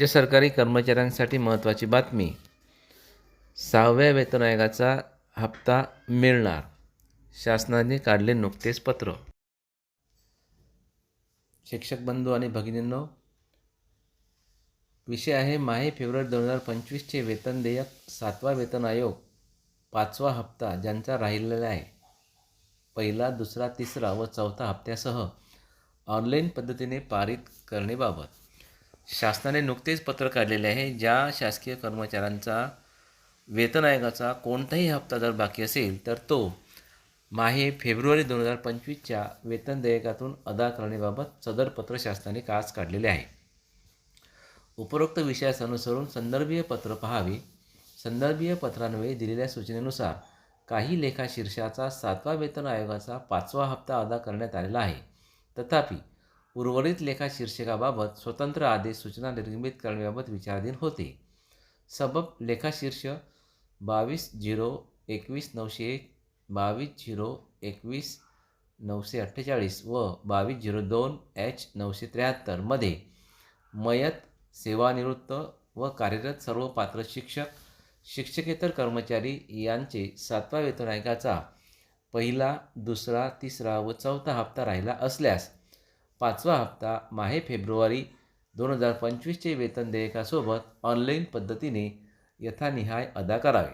राज्य सरकारी कर्मचाऱ्यांसाठी महत्त्वाची बातमी. सहाव्या वेतन आयोगाचा हप्ता मिळणार. शासनाने काढले नुकतेच पत्र. शिक्षक बंधू आणि भगिनींनो विषय आहे माहे फेब्रुवारी दोन हजार पंचवीसचे वेतन देयक सातवा वेतन आयोग पाचवा हप्ता ज्यांचा राहिलेला आहे. पहिला दुसरा तिसरा व चौथा हप्त्यासह ऑनलाईन पद्धतीने पारित करणेबाबत शासनाने नुकतेच पत्र काढलेले आहे. ज्या शासकीय कर्मचाऱ्यांचा वेतन आयोगाचा कोणताही हप्ता जर बाकी असेल तर तो माहे फेब्रुवारी दोन हजार पंचवीसच्या वेतन देयकातून अदा करण्याबाबत सदर पत्र शासनाने काच काढलेले आहे. उपरोक्त विषयास अनुसरून संदर्भीय पत्र पहावे. संदर्भीय पत्रान्वये दिलेल्या सूचनेनुसार काही लेखा शीर्षाचा सातवा वेतन आयोगाचा पाचवा हप्ता अदा करण्यात आलेला आहे. तथापि उर्वरित लेखा शीर्षकाबाबत स्वतंत्र आदेश सूचना निर्गमित करण्याबाबत विचाराधीन होते. सबब लेखाशीर्ष बावीस झिरो एकवीस नऊशे एक बावीस झिरो एकवीस नऊशे अठ्ठेचाळीस व बावीस झिरो दोन एच नऊशे त्र्याहत्तरमध्ये मयत सेवानिवृत्त व कार्यरत सर्व पात्र शिक्षक शिक्षकेतर कर्मचारी यांचे सातवा वेतन आयोगाचा पहिला दुसरा तिसरा व चौथा हप्ता राहिला असल्यास पाचवा हप्ता माहे फेब्रुवारी दोन हजार पंचवीसचे वेतन देयकासोबत ऑनलाईन पद्धतीने यथानिहाय अदा करावे.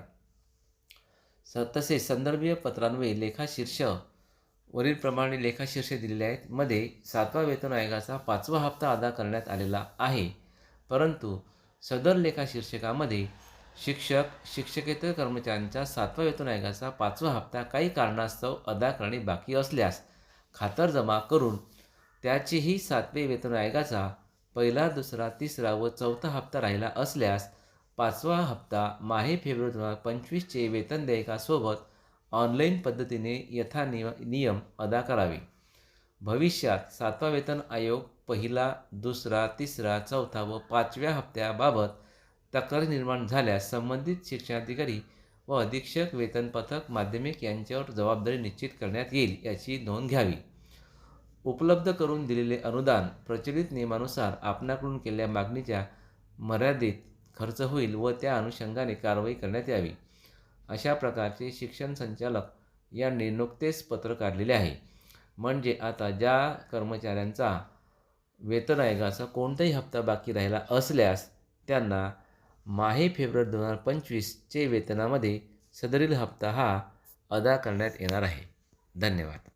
स तसेच संदर्भीय पत्रांवे लेखाशीर्ष वरीलप्रमाणे लेखाशीर्ष दिलेले आहेत. मध्ये सातवा वेतन आयोगाचा पाचवा हप्ता अदा करण्यात आलेला आहे. परंतु सदर लेखाशीर्षकामध्ये शिक्षक शिक्षकेतर कर्मचाऱ्यांचा सातवा वेतन आयोगाचा पाचवा हप्ता काही कारणास्तव अदा करणे बाकी असल्यास खातरजमा करून त्याचेही सातवे वेतन आयोगाचा पहिला दुसरा तिसरा व चौथा हप्ता राहिला असल्यास पाचवा हप्ता माहे फेब्रुवारी दोन हजार पंचवीसचे वेतन देयकासोबत ऑनलाईन पद्धतीने यथा नियम अदा करावे. भविष्यात सातवा वेतन आयोग पहिला दुसरा तिसरा चौथा व पाचव्या हप्त्याबाबत तक्रार निर्माण झाल्यास संबंधित शिक्षणाधिकारी व अधीक्षक वेतन पथक माध्यमिक यांच्यावर जबाबदारी निश्चित करण्यात येईल याची नोंद घ्यावी. उपलब्ध करून दिलेले अनुदान प्रचलित नियमानुसार आपणाकडून केलेल्या मागणीच्या मर्यादित खर्च होईल व त्या अनुषंगाने कारवाई करण्यात यावी. अशा प्रकारचे शिक्षण संचालक यांनी नुकतेच पत्र काढलेले आहे. म्हणजे आता ज्या कर्मचाऱ्यांचा वेतन आयोगाचा कोणताही हप्ता बाकी राहिला असल्यास त्यांना माहे फेब्रुवारी दोन हजार पंचवीसचे वेतनामध्ये सदरील हप्ता हा अदा करण्यात येणार आहे. धन्यवाद.